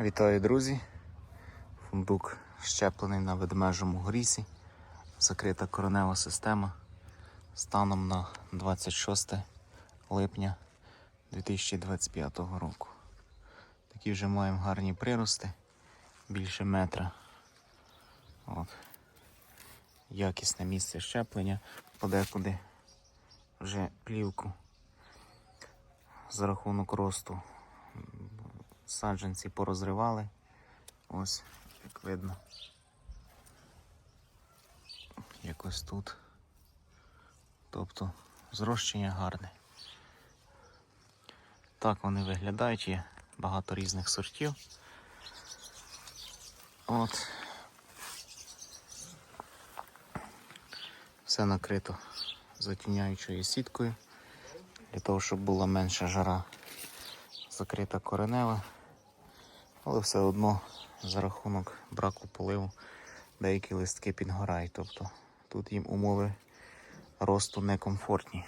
Вітаю, друзі! Фундук щеплений на ведмежому грісі. Закрита коренева система станом на 26 липня 2025 року. Такі вже маємо гарні прирости, більше метра. От. Якісне місце щеплення, подекуди вже плівку за рахунок росту саджанці порозривали. Ось, як видно. Якось тут. Тобто зрощення гарне. Так вони виглядають, є багато різних сортів. От. Все накрито затіняючою сіткою, для того, щоб була менша жара закрита коренева, але все одно за рахунок браку поливу деякі листки підгорають. Тобто тут їм умови росту некомфортні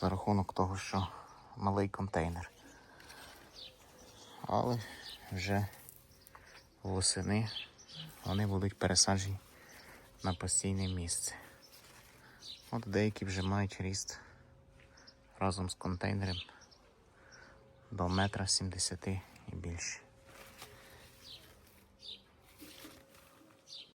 за рахунок того, що малий контейнер. Але вже восени вони будуть пересаджені на постійне місце. От деякі вже мають ріст разом з контейнером до метра сімдесяти і більше.